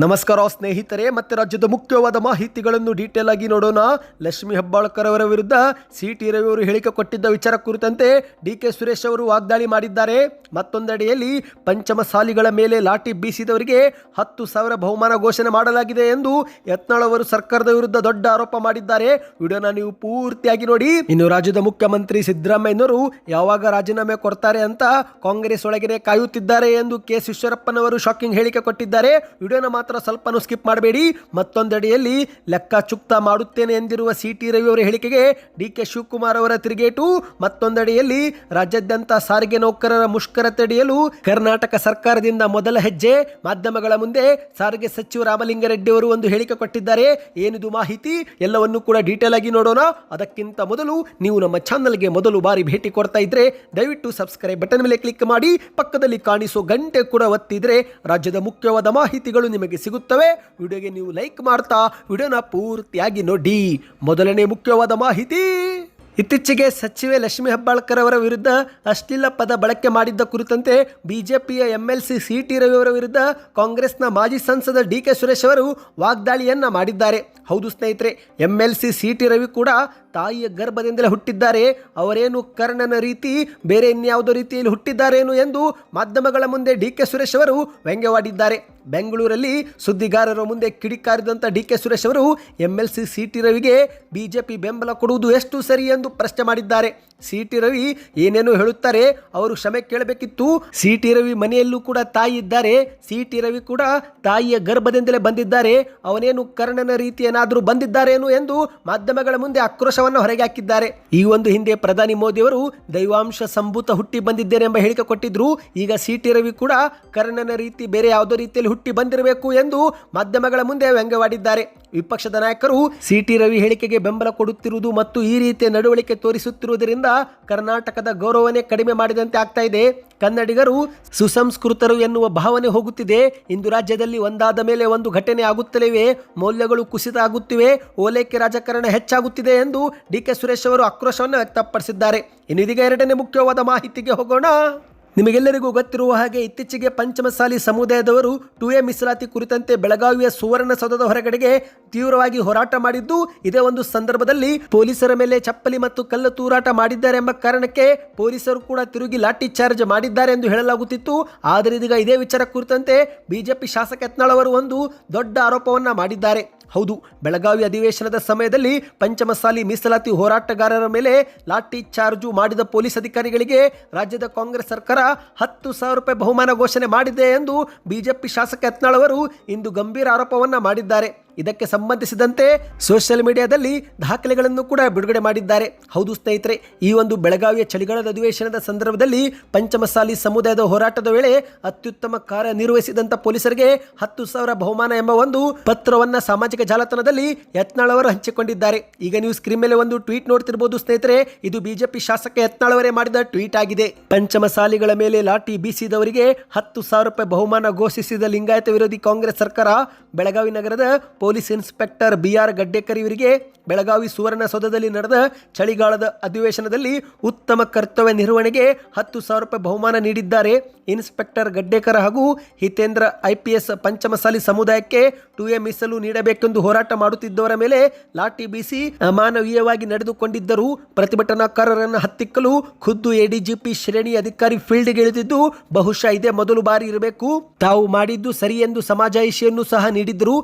ನಮಸ್ಕಾರ ಸ್ನೇಹಿತರೆ, ಮತ್ತೆ ರಾಜ್ಯದ ಮುಖ್ಯವಾದ ಮಾಹಿತಿಗಳನ್ನು ಡೀಟೇಲ್ ಆಗಿ ನೋಡೋಣ. ಲಕ್ಷ್ಮಿ ಹೆಬ್ಬಾಳ್ಕರ್ ಅವರ ವಿರುದ್ಧ ಸಿ ಟಿ ರವಿ ಅವರು ಹೇಳಿಕೆ ಕೊಟ್ಟಿದ್ದ ವಿಚಾರ ಕುರಿತಂತೆ ಡಿ ಕೆ ಸುರೇಶ್ ಅವರು ವಾಗ್ದಾಳಿ ಮಾಡಿದ್ದಾರೆ. ಮತ್ತೊಂದೆಡೆಯಲ್ಲಿ ಪಂಚಮಸಾಲಿಗಳ ಮೇಲೆ ಲಾಠಿ ಬೀಸಿದವರಿಗೆ ಹತ್ತು ಸಾವಿರ ಬಹುಮಾನ ಘೋಷಣೆ ಮಾಡಲಾಗಿದೆ ಎಂದು ಯತ್ನಾಳ್ ಅವರು ಸರ್ಕಾರದ ವಿರುದ್ಧ ದೊಡ್ಡ ಆರೋಪ ಮಾಡಿದ್ದಾರೆ. ವಿಡಿಯೋನ ನೀವು ಪೂರ್ತಿಯಾಗಿ ನೋಡಿ. ಇನ್ನು ರಾಜ್ಯದ ಮುಖ್ಯಮಂತ್ರಿ ಸಿದ್ದರಾಮಯ್ಯನವರು ಯಾವಾಗ ರಾಜೀನಾಮೆ ಕೊಡ್ತಾರೆ ಅಂತ ಕಾಂಗ್ರೆಸ್ ಒಳಗಡೆ ಕಾಯುತ್ತಿದ್ದಾರೆ ಎಂದು ಕೆ ಈಶ್ವರಪ್ಪನವರು ಶಾಕಿಂಗ್ ಹೇಳಿಕೆ ಕೊಟ್ಟಿದ್ದಾರೆ. ವಿಡಿಯೋನ ಮಾತ್ರ ಸ್ವಲ್ಪನೂ ಸ್ಕಿಪ್ ಮಾಡಬೇಡಿ. ಮತ್ತೊಂದೆಡೆಯಲ್ಲಿ ಲೆಕ್ಕ ಚುಕ್ತ ಮಾಡುತ್ತೇನೆ ಎಂದಿರುವ ಸಿ ಟಿ ರವಿ ಅವರ ಹೇಳಿಕೆಗೆ ಡಿ ಕೆ ಶಿವಕುಮಾರ್ ಅವರ ತಿರುಗೇಟು. ಮತ್ತೊಂದೆಡೆಯಲ್ಲಿ ರಾಜ್ಯಾದ್ಯಂತ ಸಾರಿಗೆ ನೌಕರರ ಮುಷ್ಕರ ತಡೆಯಲು ಕರ್ನಾಟಕ ಸರ್ಕಾರದಿಂದ ಮೊದಲ ಹೆಜ್ಜೆ. ಮಾಧ್ಯಮಗಳ ಮುಂದೆ ಸಾರಿಗೆ ಸಚಿವ ರಾಮಲಿಂಗಾರೆಡ್ಡಿ ಅವರು ಒಂದು ಹೇಳಿಕೆ ಕೊಟ್ಟಿದ್ದಾರೆ. ಏನಿದು ಮಾಹಿತಿ? ಎಲ್ಲವನ್ನು ಕೂಡ ಡೀಟೇಲ್ ಆಗಿ ನೋಡೋಣ. ಅದಕ್ಕಿಂತ ಮೊದಲು ನೀವು ನಮ್ಮ ಚಾನಲ್ಗೆ ಮೊದಲು ಬಾರಿ ಭೇಟಿ ಕೊಡ್ತಾ ಇದ್ರೆ ದಯವಿಟ್ಟು ಸಬ್ಸ್ಕ್ರೈಬ್ ಬಟನ್ ಮೇಲೆ ಕ್ಲಿಕ್ ಮಾಡಿ. ಪಕ್ಕದಲ್ಲಿ ಕಾಣಿಸೋ ಗಂಟೆ ಕೂಡ ಒತ್ತಿದ್ರೆ ರಾಜ್ಯದ ಮುಖ್ಯವಾದ ಮಾಹಿತಿಗಳು ನಿಮಗೆ ಸಿಗುತ್ತವೆ? ವಿಡಿಯೋಗೆ ನೀವು ಲೈಕ್ ಮಾಡ್ತಾ ವಿಡಿಯೋನ ಪೂರ್ತಿಯಾಗಿ ನೋಡಿ. ಮೊದಲನೇ ಮುಖ್ಯವಾದ ಮಾಹಿತಿ. ಇತ್ತೀಚೆಗೆ ಸಚಿವೆ ಲಕ್ಷ್ಮಿ ಹೆಬ್ಬಾಳ್ಕರ್ ಅವರ ವಿರುದ್ಧ ಅಶ್ಲೀಲ ಪದ ಬಳಕೆ ಮಾಡಿದ್ದ ಕುರಿತಂತೆ ಬಿಜೆಪಿಯ ಎಂಎಲ್ಸಿ ಸಿ ಟಿ ರವಿ ಅವರ ವಿರುದ್ಧ ಕಾಂಗ್ರೆಸ್ನ ಮಾಜಿ ಸಂಸದ ಡಿ ಕೆ ಸುರೇಶ್ ಅವರು ವಾಗ್ದಾಳಿಯನ್ನ ಮಾಡಿದ್ದಾರೆ. ಹೌದು ಸ್ನೇಹಿತರೆ, ಎಂಎಲ್ಸಿ ಸಿ ಟಿ ರವಿ ಕೂಡ ತಾಯಿಯ ಗರ್ಭದಿಂದಲೇ ಹುಟ್ಟಿದ್ದಾರೆ. ಅವರೇನು ಕರ್ಣನ ರೀತಿ, ಬೇರೆ ಇನ್ಯಾವುದೋ ರೀತಿಯಲ್ಲಿ ಹುಟ್ಟಿದ್ದಾರೇನು ಎಂದು ಮಾಧ್ಯಮಗಳ ಮುಂದೆ ಡಿ ಕೆ ಸುರೇಶ್ ಅವರು ವ್ಯಂಗ್ಯವಾಡಿದ್ದಾರೆ. ಬೆಂಗಳೂರಲ್ಲಿ ಸುದ್ದಿಗಾರರ ಮುಂದೆ ಕಿಡಿಕಾರಿದಂಥ ಡಿ ಕೆ ಸುರೇಶ್ ಅವರು ಎಂಎಲ್ಸಿ ಸಿ ಟಿ ರವಿಗೆ ಬಿಜೆಪಿ ಬೆಂಬಲ ಕೊಡುವುದು ಎಷ್ಟು ಸರಿ ಎಂದು ಪ್ರಶ್ನೆ ಮಾಡಿದ್ದಾರೆ. ಸಿ ಟಿ ರವಿ ಏನೇನು ಹೇಳುತ್ತಾರೆ, ಅವರು ಕ್ಷಮೆ ಕೇಳಬೇಕಿತ್ತು. ಸಿ ಟಿ ರವಿ ಮನೆಯಲ್ಲೂ ಕೂಡ ತಾಯಿ ಇದ್ದಾರೆ. ಸಿ ಟಿ ರವಿ ಕೂಡ ತಾಯಿಯ ಗರ್ಭದಿಂದಲೇ ಬಂದಿದ್ದಾರೆ. ಅವನೇನು ಕರ್ಣನ ರೀತಿ ಏನಾದರೂ ಬಂದಿದ್ದಾರೇನು ಎಂದು ಮಾಧ್ಯಮಗಳ ಮುಂದೆ ಆಕ್ರೋಶವನ್ನು ಹೊರಗೆ ಹಾಕಿದ್ದಾರೆ. ಈ ಒಂದು ಹಿಂದೆ ಪ್ರಧಾನಿ ಮೋದಿ ಅವರು ದೈವಾಂಶ ಸಂಭೂತ ಹುಟ್ಟಿ ಬಂದಿದ್ದೇನೆ ಎಂಬ ಹೇಳಿಕೆ ಕೊಟ್ಟಿದ್ರು. ಈಗ ಸಿ ಟಿ ರವಿ ಕೂಡ ಕರ್ಣನ ರೀತಿ ಬೇರೆ ಯಾವುದೋ ರೀತಿಯಲ್ಲಿ ಹುಟ್ಟಿ ಬಂದಿರಬೇಕು ಎಂದು ಮಾಧ್ಯಮಗಳ ಮುಂದೆ ವ್ಯಂಗ್ಯವಾಡಿದ್ದಾರೆ. ವಿಪಕ್ಷದ ನಾಯಕರು ಸಿ ಟಿ ರವಿ ಹೇಳಿಕೆಗೆ ಬೆಂಬಲ ಕೊಡುತ್ತಿರುವುದು ಮತ್ತು ಈ ರೀತಿಯ ನಡವಳಿಕೆ ತೋರಿಸುತ್ತಿರುವುದರಿಂದ ಕರ್ನಾಟಕದ ಗೌರವನೇ ಕಡಿಮೆ ಮಾಡಿದಂತೆ ಆಗ್ತಾ ಇದೆ. ಕನ್ನಡಿಗರು ಸುಸಂಸ್ಕೃತರು ಎನ್ನುವ ಭಾವನೆ ಹೋಗುತ್ತಿದೆ. ಇಂದು ರಾಜ್ಯದಲ್ಲಿ ಒಂದಾದ ಮೇಲೆ ಒಂದು ಘಟನೆ ಆಗುತ್ತಲಿವೆ. ಮೌಲ್ಯಗಳು ಕುಸಿತ ಆಗುತ್ತಿವೆ. ಓಲೈಕೆ ರಾಜಕಾರಣ ಹೆಚ್ಚಾಗುತ್ತಿದೆ ಎಂದು ಡಿ ಕೆ ಸುರೇಶ್ ಅವರು ಆಕ್ರೋಶವನ್ನು ವ್ಯಕ್ತಪಡಿಸಿದ್ದಾರೆ. ಇನ್ನು ಇದೀಗ ಎರಡನೇ ಮುಖ್ಯವಾದ ಮಾಹಿತಿಗೆ ಹೋಗೋಣ. ನಿಮಗೆಲ್ಲರಿಗೂ ಗೊತ್ತಿರುವ ಹಾಗೆ ಇತ್ತೀಚೆಗೆ ಪಂಚಮಸಾಲಿ ಸಮುದಾಯದವರು ಟು ಎ ಮೀಸಲಾತಿ ಕುರಿತಂತೆ ಬೆಳಗಾವಿಯ ಸುವರ್ಣಸೌಧದ ಹೊರಗಡೆಗೆ ತೀವ್ರವಾಗಿ ಹೋರಾಟ ಮಾಡಿದ್ದು, ಇದೇ ಒಂದು ಸಂದರ್ಭದಲ್ಲಿ ಪೊಲೀಸರ ಮೇಲೆ ಚಪ್ಪಲಿ ಮತ್ತು ಕಲ್ಲು ತೂರಾಟ ಮಾಡಿದ್ದಾರೆ ಎಂಬ ಕಾರಣಕ್ಕೆ ಪೊಲೀಸರು ಕೂಡ ತಿರುಗಿ ಲಾಠಿ ಚಾರ್ಜ್ ಮಾಡಿದ್ದಾರೆ ಎಂದು ಹೇಳಲಾಗುತ್ತಿತ್ತು. ಆದರೆ ಇದೀಗ ಇದೇ ವಿಚಾರ ಕುರಿತಂತೆ ಬಿಜೆಪಿ ಶಾಸಕ ಯತ್ನಾಳ್ ಅವರು ಒಂದು ದೊಡ್ಡ ಆರೋಪವನ್ನ ಮಾಡಿದ್ದಾರೆ. ಹೌದು, ಬೆಳಗಾವಿ ಅಧಿವೇಶನದ ಸಮಯದಲ್ಲಿ ಪಂಚಮಸಾಲಿ ಮೀಸಲಾತಿ ಹೋರಾಟಗಾರರ ಮೇಲೆ ಲಾಠಿ ಚಾರ್ಜು ಮಾಡಿದ ಪೊಲೀಸ್ ಅಧಿಕಾರಿಗಳಿಗೆ ರಾಜ್ಯದ ಕಾಂಗ್ರೆಸ್ ಸರ್ಕಾರ ಹತ್ತು ಸಾವಿರ ರೂಪಾಯಿ ಬಹುಮಾನ ಘೋಷಣೆ ಮಾಡಿದೆ ಎಂದು ಬಿಜೆಪಿ ಶಾಸಕ ಯತ್ನಾಳ್ ಅವರು ಇಂದು ಗಂಭೀರ ಆರೋಪವನ್ನು ಮಾಡಿದ್ದಾರೆ. ಇದಕ್ಕೆ ಸಂಬಂಧಿಸಿದಂತೆ ಸೋಷಿಯಲ್ ಮೀಡಿಯಾದಲ್ಲಿ ದಾಖಲೆಗಳನ್ನು ಕೂಡ ಬಿಡುಗಡೆ ಮಾಡಿದ್ದಾರೆ. ಹೌದು ಸ್ನೇಹಿತರೆ, ಈ ಒಂದು ಬೆಳಗಾವಿಯ ಚಳಿಗಾಲದ ಅಧಿವೇಶನದ ಸಂದರ್ಭದಲ್ಲಿ ಪಂಚಮಸಾಲಿ ಸಮುದಾಯದ ಹೋರಾಟದ ವೇಳೆ ಅತ್ಯುತ್ತಮ ಕಾರ್ಯನಿರ್ವಹಿಸಿದಂಥ ಪೊಲೀಸರಿಗೆ ಹತ್ತು ಸಾವಿರ ಬಹುಮಾನ ಎಂಬ ಒಂದು ಪತ್ರವನ್ನ ಸಾಮಾಜಿಕ ಜಾಲತಾಣದಲ್ಲಿ ಯತ್ನಾಳ್ ಅವರು ಹಂಚಿಕೊಂಡಿದ್ದಾರೆ. ಈಗ ನೀವು ಸ್ಕ್ರೀನ್ ಮೇಲೆ ಒಂದು ಟ್ವೀಟ್ ನೋಡ್ತಿರ್ಬೋದು ಸ್ನೇಹಿತರೆ, ಇದು ಬಿಜೆಪಿ ಶಾಸಕ ಯತ್ನಾಳ್ ಅವರೇ ಮಾಡಿದ ಟ್ವೀಟ್ ಆಗಿದೆ. ಪಂಚಮಸಾಲಿಗಳ ಮೇಲೆ ಲಾಠಿ ಬೀಸಿದವರಿಗೆ ಹತ್ತು ಸಾವಿರ ರೂಪಾಯಿ ಬಹುಮಾನ ಘೋಷಿಸಿದ ಲಿಂಗಾಯತ ವಿರೋಧಿ ಕಾಂಗ್ರೆಸ್ ಸರ್ಕಾರ ಬೆಳಗಾವಿ ನಗರದ police inspector B R Gaddekar ಇವರಿಗೆ ಬೆಳಗಾವಿ ಸುವರ್ಣಸೌಧದಲ್ಲಿ ನಡೆದ ಚಳಿಗಾಲದ ಅಧಿವೇಶನದಲ್ಲಿ ಉತ್ತಮ ಕರ್ತವ್ಯ ನಿರ್ವಹಣೆಗೆ ಹತ್ತು ಸಾವಿರ ರೂಪಾಯಿ ಬಹುಮಾನ ನೀಡಿದ್ದಾರೆ. ಇನ್ಸ್ಪೆಕ್ಟರ್ ಗಡ್ಡೇಕರ್ ಹಾಗೂ ಹಿತೇಂದ್ರ ಐಪಿಎಸ್ ಪಂಚಮಸಾಲಿ ಸಮುದಾಯಕ್ಕೆ ಟು ಎ ಮೀಸಲು ನೀಡಬೇಕೆಂದು ಹೋರಾಟ ಮಾಡುತ್ತಿದ್ದವರ ಮೇಲೆ ಲಾಠಿ ಬೀಸಿ ಅಮಾನವೀಯವಾಗಿ ನಡೆದುಕೊಂಡಿದ್ದರು ಪ್ರತಿಭಟನಾಕಾರರನ್ನು ಹತ್ತಿಕ್ಕಲು ಖುದ್ದು ಎಡಿಜಿಪಿ ಶ್ರೇಣಿ ಅಧಿಕಾರಿ ಫೀಲ್ಡ್ಗೆ ಇಳಿದಿದ್ದು, ಬಹುಶಃ ಇದೇ ಮೊದಲು ಬಾರಿ ಇರಬೇಕು. ತಾವು ಮಾಡಿದ್ದು ಸರಿ ಎಂದು ಸಮಾಜಾಯಿಷಿಯನ್ನು ಸಹ ನೀಡಿದ್ದರು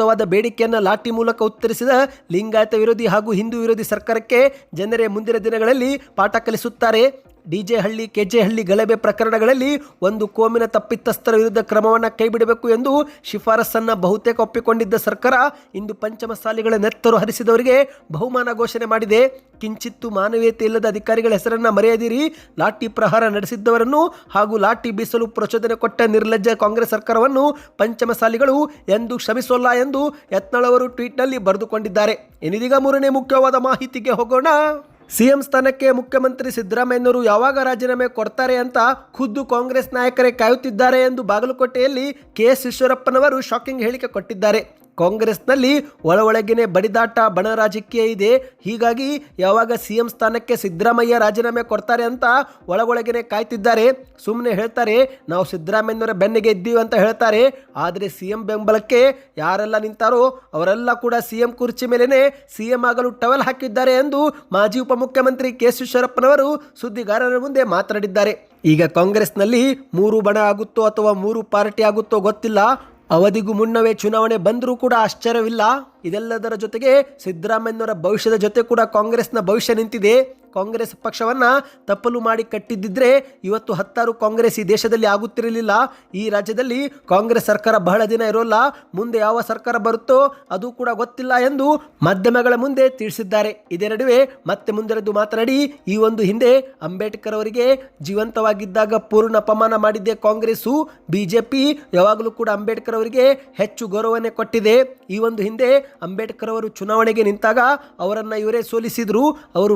ನ್ಯಾಯಯುತವಾದ ಬೇಡಿಕೆಯನ್ನು ಲಾಠಿ ಮೂಲಕ ಉತ್ತರಿಸಿದ ಲಿಂಗಾಯತ ವಿರೋಧಿ ಹಾಗೂ ಹಿಂದೂ ವಿರೋಧಿ ಸರ್ಕಾರಕ್ಕೆ ಜನರೇ ಮುಂದಿನ ದಿನಗಳಲ್ಲಿ ಪಾಠ ಕಲಿಸುತ್ತಾರೆ. ಡಿಜೆ ಹಳ್ಳಿ, ಕೆಜೆ ಹಳ್ಳಿ ಗಲಭೆ ಪ್ರಕರಣಗಳಲ್ಲಿ ಒಂದು ಕೋಮಿನ ತಪ್ಪಿತಸ್ಥರ ವಿರುದ್ಧ ಕ್ರಮವನ್ನು ಕೈಬಿಡಬೇಕು ಎಂದು ಶಿಫಾರಸನ್ನು ಬಹುತೇಕ ಒಪ್ಪಿಕೊಂಡಿದ್ದ ಸರ್ಕಾರ ಇಂದು ಪಂಚಮಸಾಲಿಗಳ ನೆತ್ತರು ಹರಿಸಿದವರಿಗೆ ಬಹುಮಾನ ಘೋಷಣೆ ಮಾಡಿದೆ. ಕಿಂಚಿತ್ತು ಮಾನವೀಯತೆ ಇಲ್ಲದ ಅಧಿಕಾರಿಗಳ ಹೆಸರನ್ನು ಮರೆಯದಿರಿ. ಲಾಠಿ ಪ್ರಹಾರ ನಡೆಸಿದ್ದವರನ್ನು ಹಾಗೂ ಲಾಠಿ ಬೀಸಲು ಪ್ರಚೋದನೆ ಕೊಟ್ಟ ನಿರ್ಲಜ್ಜ ಕಾಂಗ್ರೆಸ್ ಸರ್ಕಾರವನ್ನು ಪಂಚಮಸಾಲಿಗಳು ಎಂದು ಕ್ಷಮಿಸೋಲ್ಲ ಎಂದು ಯತ್ನಾಳ್ ಅವರು ಟ್ವೀಟ್ನಲ್ಲಿ ಬರೆದುಕೊಂಡಿದ್ದಾರೆ. ಎನಿದೀಗ ಮೂರನೇ ಮುಖ್ಯವಾದ ಮಾಹಿತಿಗೆ ಹೋಗೋಣ. ಸಿಎಂ ಸ್ಥಾನಕ್ಕೆ ಮುಖ್ಯಮಂತ್ರಿ ಸಿದ್ದರಾಮಯ್ಯನವರು ಯಾವಾಗ ರಾಜೀನಾಮೆ ಕೊಡ್ತಾರೆ ಅಂತ ಖುದ್ದು ಕಾಂಗ್ರೆಸ್ ನಾಯಕರೇ ಕಾಯುತ್ತಿದ್ದಾರೆ ಎಂದು ಬಾಗಲಕೋಟೆಯಲ್ಲಿ ಕೆ ಎಸ್ ಈಶ್ವರಪ್ಪನವರು ಶಾಕಿಂಗ್ ಹೇಳಿಕೆ ಕೊಟ್ಟಿದ್ದಾರೆ. ಕಾಂಗ್ರೆಸ್ನಲ್ಲಿ ಒಳ ಒಳಗಿನೇ ಬಡಿದಾಟ ಬಣ ರಾಜಕೀಯ ಇದೆ. ಹೀಗಾಗಿ ಯಾವಾಗ ಸಿ ಎಂ ಸ್ಥಾನಕ್ಕೆ ಸಿದ್ದರಾಮಯ್ಯ ರಾಜೀನಾಮೆ ಕೊಡ್ತಾರೆ ಅಂತ ಒಳಗೊಳಗಿನೇ ಕಾಯ್ತಿದ್ದಾರೆ. ಸುಮ್ಮನೆ ಹೇಳ್ತಾರೆ, ನಾವು ಸಿದ್ದರಾಮಯ್ಯನವರ ಬೆನ್ನಿಗೆ ಇದ್ದೀವಿ ಅಂತ ಹೇಳ್ತಾರೆ. ಆದರೆ ಸಿ ಎಂ ಬೆಂಬಲಕ್ಕೆ ಯಾರೆಲ್ಲ ನಿಂತಾರೋ ಅವರೆಲ್ಲ ಕೂಡ ಸಿ ಎಂ ಕುರ್ಚಿ ಮೇಲೇನೆ ಸಿ ಎಂ ಆಗಲು ಟವೆಲ್ ಹಾಕಿದ್ದಾರೆ ಎಂದು ಮಾಜಿ ಉಪಮುಖ್ಯಮಂತ್ರಿ ಕೆ ಈಶ್ವರಪ್ಪನವರು ಸುದ್ದಿಗಾರರ ಮುಂದೆ ಮಾತನಾಡಿದ್ದಾರೆ. ಈಗ ಕಾಂಗ್ರೆಸ್ನಲ್ಲಿ ಮೂರು ಬಣ ಆಗುತ್ತೋ ಅಥವಾ ಮೂರು ಪಾರ್ಟಿ ಆಗುತ್ತೋ ಗೊತ್ತಿಲ್ಲ. ಅವಧಿಗೂ ಮುನ್ನವೇ ಚುನಾವಣೆ ಬಂದರೂ ಕೂಡ ಆಶ್ಚರ್ಯವಿಲ್ಲ. ಇದೆಲ್ಲದರ ಜೊತೆಗೆ ಸಿದ್ದರಾಮಯ್ಯನವರ ಭವಿಷ್ಯದ ಜೊತೆ ಕೂಡ ಕಾಂಗ್ರೆಸ್ನ ಭವಿಷ್ಯ ನಿಂತಿದೆ. ಕಾಂಗ್ರೆಸ್ ಪಕ್ಷವನ್ನ ತಪ್ಪಲು ಮಾಡಿ ಕಟ್ಟಿದ್ದಿದ್ರೆ ಇವತ್ತು ಹತ್ತಾರು ಕಾಂಗ್ರೆಸ್ ಈ ದೇಶದಲ್ಲಿ ಆಗುತ್ತಿರಲಿಲ್ಲ. ಈ ರಾಜ್ಯದಲ್ಲಿ ಕಾಂಗ್ರೆಸ್ ಸರ್ಕಾರ ಬಹಳ ದಿನ ಇರೋಲ್ಲ. ಮುಂದೆ ಯಾವ ಸರ್ಕಾರ ಬರುತ್ತೋ ಅದು ಕೂಡ ಗೊತ್ತಿಲ್ಲ ಎಂದು ಮಾಧ್ಯಮಗಳ ಮುಂದೆ ತಿಳಿಸಿದ್ದಾರೆ. ಇದೇ ನಡುವೆ ಮತ್ತೆ ಮುಂದೆರೆದು ಮಾತನಾಡಿ, ಈ ಒಂದು ಹಿಂದೆ ಅಂಬೇಡ್ಕರ್ ಅವರಿಗೆ ಜೀವಂತವಾಗಿದ್ದಾಗ ಪೂರ್ಣ ಅಪಮಾನ ಮಾಡಿದ್ದೆ ಕಾಂಗ್ರೆಸ್ಸು. ಬಿಜೆಪಿ ಯಾವಾಗಲೂ ಕೂಡ ಅಂಬೇಡ್ಕರ್ ಅವರಿಗೆ ಹೆಚ್ಚು ಗೌರವನೆ ಕೊಟ್ಟಿದೆ. ಈ ಒಂದು ಹಿಂದೆ ಅಂಬೇಡ್ಕರ್ ಅವರು ಚುನಾವಣೆಗೆ ನಿಂತಾಗ ಅವರನ್ನ ಇವರೇ ಸೋಲಿಸಿದ್ರು. ಅವರು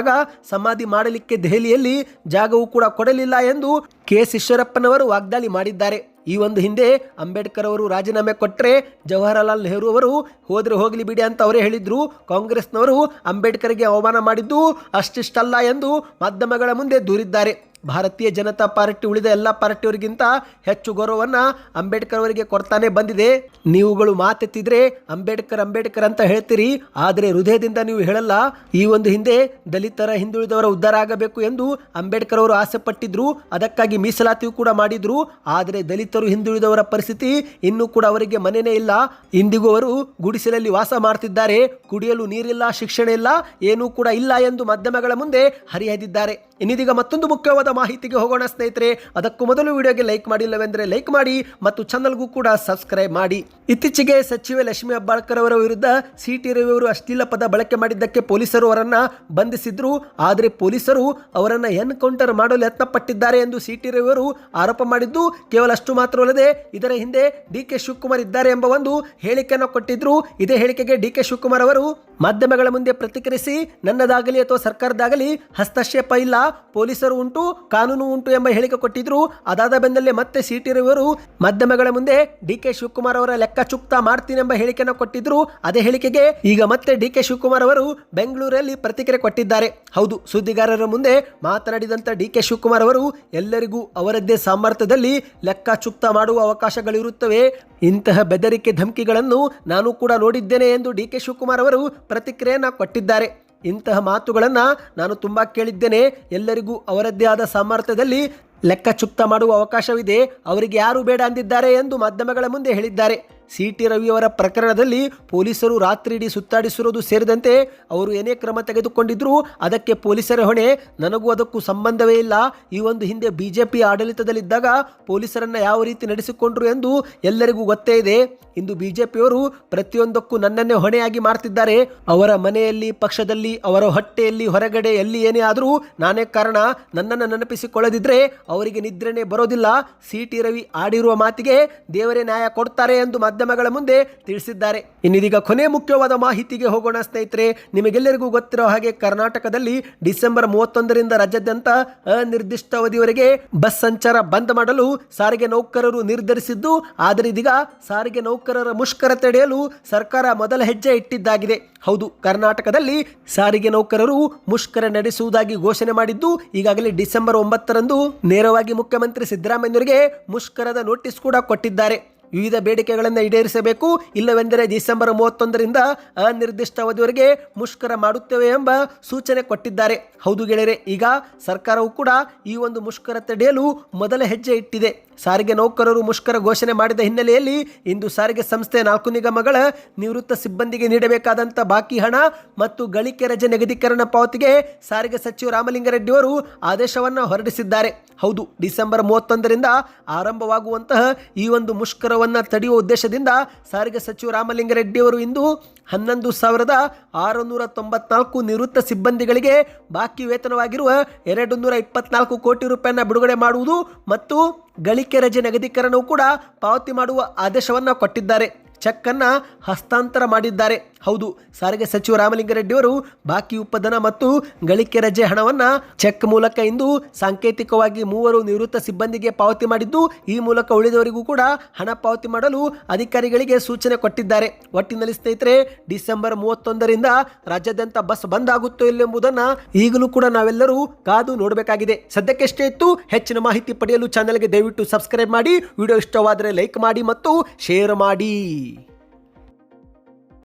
ಮೃತಪಟ್ಟಾಗ ಸಮಾಧಿ ಮಾಡಲಿಕ್ಕೆ ದೆಹಲಿಯಲ್ಲಿ ಜಾಗವು ಕೂಡ ಕೊಡಲಿಲ್ಲ ಎಂದು ಕೆ ಈಶ್ವರಪ್ಪನವರು ವಾಗ್ದಾಳಿ ಮಾಡಿದ್ದಾರೆ. ಈ ಒಂದು ಹಿಂದೆ ಅಂಬೇಡ್ಕರ್ ಅವರು ರಾಜೀನಾಮೆ ಕೊಟ್ಟರೆ ಜವಾಹರಲಾಲ್ ನೆಹರು ಅವರು ಹೋದ್ರೆ ಹೋಗಲಿ ಬಿಡಿ ಅಂತ ಅವರೇ ಹೇಳಿದ್ರು. ಕಾಂಗ್ರೆಸ್ನವರು ಅಂಬೇಡ್ಕರ್ಗೆ ಅವಮಾನ ಮಾಡಿದ್ದು ಅಷ್ಟಿಷ್ಟಲ್ಲ ಎಂದು ಮಾಧ್ಯಮಗಳ ಮುಂದೆ ದೂರಿದ್ದಾರೆ. ಭಾರತೀಯ ಜನತಾ ಪಾರ್ಟಿ ಉಳಿದ ಎಲ್ಲ ಪಾರ್ಟಿಯವರಿಗಿಂತ ಹೆಚ್ಚು ಗೌರವವನ್ನು ಅಂಬೇಡ್ಕರ್ ಅವರಿಗೆ ಕೊಡ್ತಾನೆ ಬಂದಿದೆ. ನೀವುಗಳು ಮಾತೆತ್ತಿದ್ರೆ ಅಂಬೇಡ್ಕರ್ ಅಂಬೇಡ್ಕರ್ ಅಂತ ಹೇಳ್ತೀರಿ. ಆದರೆ ಹೃದಯದಿಂದ ನೀವು ಹೇಳಲ್ಲ. ಈ ಒಂದು ಹಿಂದೆ ದಲಿತರ ಹಿಂದುಳಿದವರ ಉದ್ಧಾರ ಆಗಬೇಕು ಎಂದು ಅಂಬೇಡ್ಕರ್ ಅವರು ಆಸೆ ಪಟ್ಟಿದ್ರು ಅದಕ್ಕಾಗಿ ಮೀಸಲಾತಿಯು ಕೂಡ ಮಾಡಿದ್ರು. ಆದರೆ ದಲಿತರು ಹಿಂದುಳಿದವರ ಪರಿಸ್ಥಿತಿ ಇನ್ನೂ ಕೂಡ ಅವರಿಗೆ ಮನೆಯೇ ಇಲ್ಲ. ಇಂದಿಗೂ ಅವರು ಗುಡಿಸಲಲ್ಲಿ ವಾಸ ಮಾಡ್ತಿದ್ದಾರೆ. ಕುಡಿಯಲು ನೀರಿಲ್ಲ, ಶಿಕ್ಷಣ ಇಲ್ಲ, ಏನೂ ಕೂಡ ಇಲ್ಲ ಎಂದು ಮಾಧ್ಯಮಗಳ ಮುಂದೆ ಹರಿಹದಿದ್ದಾರೆ. ಇನ್ನಿದೀಗ ಮತ್ತೊಂದು ಮುಖ್ಯವಾದ ಮಾಹಿತಿಗೆ ಹೋಗೋಣ ಸ್ನೇಹಿತರೆ. ಅದಕ್ಕೂ ಮೊದಲು ವಿಡಿಯೋಗೆ ಲೈಕ್ ಮಾಡಿಲ್ಲವೆಂದರೆ ಲೈಕ್ ಮಾಡಿ ಮತ್ತು ಚಾನಲ್ಗೂ ಕೂಡ ಸಬ್ಸ್ಕ್ರೈಬ್ ಮಾಡಿ. ಇತ್ತೀಚೆಗೆ ಸಚಿವೆ ಲಕ್ಷ್ಮಿ ಅಬ್ಬಾಳ್ಕರ್ ಅವರ ವಿರುದ್ಧ ಸಿ ಟಿ ರವಿ ಅವರು ಅಶ್ಲೀಲ ಪದ ಬಳಕೆ ಮಾಡಿದ್ದಕ್ಕೆ ಪೊಲೀಸರು ಅವರನ್ನ ಬಂಧಿಸಿದ್ರು. ಆದರೆ ಪೊಲೀಸರು ಅವರನ್ನ ಎನ್ಕೌಂಟರ್ ಮಾಡಲು ಯತ್ನ ಪಟ್ಟಿದ್ದಾರೆ ಎಂದು ಸಿ ಟಿ ರವಿ ಅವರು ಆರೋಪ ಮಾಡಿದ್ದು. ಕೇವಲ ಅಷ್ಟು ಮಾತ್ರವಲ್ಲದೆ ಇದರ ಹಿಂದೆ ಡಿ ಕೆ ಶಿವಕುಮಾರ್ ಇದ್ದಾರೆ ಎಂಬ ಒಂದು ಹೇಳಿಕೆಯನ್ನು ಕೊಟ್ಟಿದ್ರು. ಇದೇ ಹೇಳಿಕೆಗೆ ಡಿ ಕೆ ಶಿವಕುಮಾರ್ ಅವರು, ಮಾಧ್ಯಮಗಳ ಮುಂದೆ ಪ್ರತಿಕ್ರಿಯಿಸಿ ನನ್ನದಾಗಲಿ ಅಥವಾ ಸರ್ಕಾರದಾಗಲಿ ಹಸ್ತಕ್ಷೇಪ ಇಲ್ಲ, ಪೊಲೀಸರು ಉಂಟು ಕಾನೂನು ಉಂಟು ಎಂಬ ಹೇಳಿಕೆ ಕೊಟ್ಟಿದ್ರು. ಅದಾದ ಬೆನ್ನಲ್ಲೇ ಮತ್ತೆ ಸಿಟಿರುವವರು ಟಿ ರವಿಯವರು ಮಾಧ್ಯಮಗಳ ಮುಂದೆ ಡಿ ಕೆ ಶಿವಕುಮಾರ್ ಅವರ ಲೆಕ್ಕ ಚುಕ್ತ ಮಾಡ್ತೀನಿ ಎಂಬ ಹೇಳಿಕೆಯನ್ನು ಕೊಟ್ಟಿದ್ರು. ಅದೇ ಹೇಳಿಕೆಗೆ ಈಗ ಮತ್ತೆ ಡಿ ಕೆ ಶಿವಕುಮಾರ್ ಅವರು ಬೆಂಗಳೂರಲ್ಲಿ ಪ್ರತಿಕ್ರಿಯೆ ಕೊಟ್ಟಿದ್ದಾರೆ. ಹೌದು, ಸುದ್ದಿಗಾರರ ಮುಂದೆ ಮಾತನಾಡಿದಂತ ಡಿ ಕೆ ಶಿವಕುಮಾರ್ ಅವರು, ಎಲ್ಲರಿಗೂ ಅವರದ್ದೇ ಸಾಮರ್ಥ್ಯದಲ್ಲಿ ಲೆಕ್ಕ ಚುಕ್ತ ಮಾಡುವ ಅವಕಾಶಗಳಿರುತ್ತವೆ. ಇಂತಹ ಬೆದರಿಕೆ ಧಮಕಿಗಳನ್ನು ನಾನು ಕೂಡ ನೋಡಿದ್ದೇನೆ ಎಂದು ಡಿ ಕೆ ಶಿವಕುಮಾರ್ ಅವರು ಪ್ರತಿಕ್ರಿಯೆಯನ್ನು ಕೊಟ್ಟಿದ್ದಾರೆ. ಇಂತಹ ಮಾತುಗಳನ್ನು ನಾನು ತುಂಬ ಕೇಳಿದ್ದೇನೆ. ಎಲ್ಲರಿಗೂ ಅವರದ್ದೇ ಆದ ಸಾಮರ್ಥ್ಯದಲ್ಲಿ ಲೆಕ್ಕ ಚುಕ್ತ ಮಾಡುವ ಅವಕಾಶವಿದೆ. ಅವರಿಗೆ ಯಾರು ಬೇಡ ಅಂದಿದ್ದಾರೆ ಎಂದು ಮಾಧ್ಯಮಗಳ ಮುಂದೆ ಹೇಳಿದ್ದಾರೆ. ಸಿ ಟಿ ರವಿಯವರ ಪ್ರಕರಣದಲ್ಲಿ ಪೊಲೀಸರು ರಾತ್ರಿ ಇಡೀ ಸುತ್ತಾಡಿಸಿರುವುದು ಸೇರಿದಂತೆ ಅವರು ಏನೇ ಕ್ರಮ ತೆಗೆದುಕೊಂಡಿದ್ರು ಅದಕ್ಕೆ ಪೊಲೀಸರ ಹೊಣೆ. ನನಗೂ ಅದಕ್ಕೂ ಸಂಬಂಧವೇ ಇಲ್ಲ. ಈ ಒಂದು ಹಿಂದೆ ಬಿಜೆಪಿ ಆಡಳಿತದಲ್ಲಿದ್ದಾಗ ಪೊಲೀಸರನ್ನ ಯಾವ ರೀತಿ ನಡೆಸಿಕೊಂಡ್ರು ಎಂದು ಎಲ್ಲರಿಗೂ ಗೊತ್ತೇ ಇದೆ. ಇಂದು ಬಿಜೆಪಿಯವರು ಪ್ರತಿಯೊಂದಕ್ಕೂ ನನ್ನನ್ನೇ ಹೊಣೆಯಾಗಿ ಮಾಡ್ತಿದ್ದಾರೆ. ಅವರ ಮನೆಯಲ್ಲಿ, ಪಕ್ಷದಲ್ಲಿ, ಅವರ ಹೊಟ್ಟೆಯಲ್ಲಿ, ಹೊರಗಡೆ ಎಲ್ಲಿ ಏನೇ ಆದರೂ ನಾನೇ ಕಾರಣ. ನನ್ನನ್ನು ನೆನಪಿಸಿಕೊಳ್ಳದಿದ್ರೆ ಅವರಿಗೆ ನಿದ್ರೆನೇ ಬರೋದಿಲ್ಲ. ಸಿ ಟಿ ರವಿ ಆಡಿರುವ ಮಾತಿಗೆ ದೇವರೇ ನ್ಯಾಯ ಕೊಡ್ತಾರೆ ಎಂದು ಮಾಧ್ಯಮಗಳ ಮುಂದೆ ತಿಳಿಸಿದ್ದಾರೆ. ಇನ್ನಿದೀಗ ಕೊನೆ ಮುಖ್ಯವಾದ ಮಾಹಿತಿಗೆ ಹೋಗೋಣ ಸ್ನೇಹಿತರೆ, ನಿಮಗೆಲ್ಲರಿಗೂ ಗೊತ್ತಿರೋ ಹಾಗೆ ಕರ್ನಾಟಕದಲ್ಲಿ ಡಿಸೆಂಬರ್ ಮೂವತ್ತೊಂದರಿಂದ ರಾಜ್ಯಾದ್ಯಂತ ಅನಿರ್ದಿಷ್ಟ ಅವಧಿವರೆಗೆ ಬಸ್ ಸಂಚಾರ ಬಂದ್ ಮಾಡಲು ಸಾರಿಗೆ ನೌಕರರು ನಿರ್ಧರಿಸಿದ್ದು, ಆದರೆ ಇದೀಗ ಸಾರಿಗೆ ನೌಕರರ ಮುಷ್ಕರ ತಡೆಯಲು ಸರ್ಕಾರ ಮೊದಲ ಹೆಜ್ಜೆ ಇಟ್ಟಿದ್ದಾಗಿದೆ. ಹೌದು, ಕರ್ನಾಟಕದಲ್ಲಿ ಸಾರಿಗೆ ನೌಕರರು ಮುಷ್ಕರ ನಡೆಸುವುದಾಗಿ ಘೋಷಣೆ ಮಾಡಿದ್ದು, ಈಗಾಗಲೇ ಡಿಸೆಂಬರ್ ಒಂಬತ್ತರಂದು ನೇರವಾಗಿ ಮುಖ್ಯಮಂತ್ರಿ ಸಿದ್ದರಾಮಯ್ಯರಿಗೆ ಮುಷ್ಕರದ ನೋಟಿಸ್ ಕೂಡ ಕೊಟ್ಟಿದ್ದಾರೆ. ವಿವಿಧ ಬೇಡಿಕೆಗಳನ್ನು ಈಡೇರಿಸಬೇಕು. ಇಲ್ಲವೆಂದರೆ ಡಿಸೆಂಬರ್ ಮೂವತ್ತೊಂದರಿಂದ ಅನಿರ್ದಿಷ್ಟ ಅವಧಿವರೆಗೆ ಮುಷ್ಕರ ಮಾಡುತ್ತೇವೆ ಎಂಬ ಸೂಚನೆ ಕೊಟ್ಟಿದ್ದಾರೆ. ಹೌದು ಗೆಳೆಯರೆ, ಈಗ ಸರ್ಕಾರವು ಕೂಡ ಈ ಒಂದು ಮುಷ್ಕರ ತಡೆಯಲು ಮೊದಲ ಹೆಜ್ಜೆ ಇಟ್ಟಿದೆ. ಸಾರಿಗೆ ನೌಕರರು ಮುಷ್ಕರ ಘೋಷಣೆ ಮಾಡಿದ ಹಿನ್ನೆಲೆಯಲ್ಲಿ ಇಂದು ಸಾರಿಗೆ ಸಂಸ್ಥೆ ನಾಲ್ಕು ನಿಗಮಗಳ ನಿವೃತ್ತ ಸಿಬ್ಬಂದಿಗೆ ನೀಡಬೇಕಾದಂಥ ಬಾಕಿ ಹಣ ಮತ್ತು ಗಳಿಕೆ ರಜೆ ನಿಗದೀಕರಣ ಪಾವತಿಗೆ ಸಾರಿಗೆ ಸಚಿವ ರಾಮಲಿಂಗಾರೆಡ್ಡಿ ಅವರು ಆದೇಶವನ್ನು ಹೊರಡಿಸಿದ್ದಾರೆ. ಹೌದು, ಡಿಸೆಂಬರ್ ಮೂವತ್ತೊಂದರಿಂದ ಆರಂಭವಾಗುವಂತಹ ಈ ಒಂದು ಮುಷ್ಕರವನ್ನು ತಡೆಯುವ ಉದ್ದೇಶದಿಂದ ಸಾರಿಗೆ ಸಚಿವ ರಾಮಲಿಂಗಾರೆಡ್ಡಿಯವರು ಇಂದು ಹನ್ನೊಂದು ಸಾವಿರದ ಆರುನೂರ ತೊಂಬತ್ನಾಲ್ಕು ನಿವೃತ್ತ ಸಿಬ್ಬಂದಿಗಳಿಗೆ ಬಾಕಿ ವೇತನವಾಗಿರುವ ಎರಡು ನೂರ ಇಪ್ಪತ್ನಾಲ್ಕು ಕೋಟಿ ರೂಪಾಯಿನ ಬಿಡುಗಡೆ ಮಾಡುವುದು ಮತ್ತು ಗಳಿಕೆ ರಜೆ ನಿಗದೀಕರಣವೂ ಕೂಡ ಪಾವತಿ ಮಾಡುವ ಆದೇಶವನ್ನು ಕೊಟ್ಟಿದ್ದಾರೆ. ಚೆಕ್ ಅನ್ನ ಹಸ್ತಾಂತರ ಮಾಡಿದ್ದಾರೆ. ಹೌದು, ಸಾರಿಗೆ ಸಚಿವ ರಾಮಲಿಂಗಾರೆಡ್ಡಿಯವರು ಬಾಕಿ ಉಪ್ಪದನ ಮತ್ತು ಗಳಿಕೆ ರಜೆ ಹಣವನ್ನು ಚೆಕ್ ಮೂಲಕ ಇಂದು ಸಾಂಕೇತಿಕವಾಗಿ ಮೂವರು ನಿವೃತ್ತ ಸಿಬ್ಬಂದಿಗೆ ಪಾವತಿ ಮಾಡಿದ್ದು, ಈ ಮೂಲಕ ಉಳಿದವರಿಗೂ ಕೂಡ ಹಣ ಪಾವತಿ ಮಾಡಲು ಅಧಿಕಾರಿಗಳಿಗೆ ಸೂಚನೆ ಕೊಟ್ಟಿದ್ದಾರೆ. ಒಟ್ಟಿನಲ್ಲಿ ಸ್ನೇಹಿತರೆ, ಡಿಸೆಂಬರ್ ಮೂವತ್ತೊಂದರಿಂದ ರಾಜ್ಯಾದ್ಯಂತ ಬಸ್ ಬಂದ್ ಆಗುತ್ತೋ ಇಲ್ಲ ಎಂಬುದನ್ನ ಈಗಲೂ ಕೂಡ ನಾವೆಲ್ಲರೂ ಕಾದು ನೋಡಬೇಕಾಗಿದೆ. ಸದ್ಯಕ್ಕೆ ಇತ್ತು, ಹೆಚ್ಚಿನ ಮಾಹಿತಿ ಪಡೆಯಲು ಚಾನೆಲ್ಗೆ ದಯವಿಟ್ಟು ಸಬ್ಸ್ಕ್ರೈಬ್ ಮಾಡಿ, ವಿಡಿಯೋ ಇಷ್ಟವಾದರೆ ಲೈಕ್ ಮಾಡಿ ಮತ್ತು ಶೇರ್ ಮಾಡಿ.